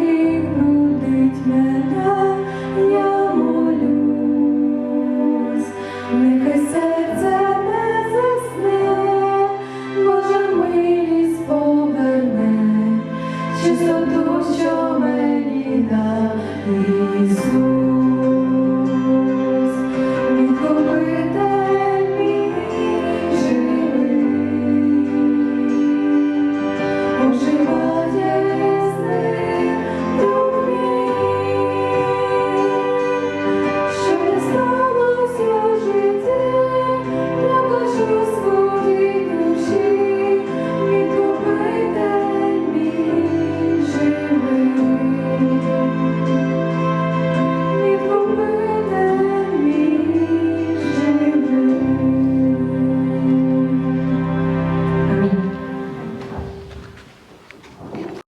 який грудить мене, я молюсь, нехай.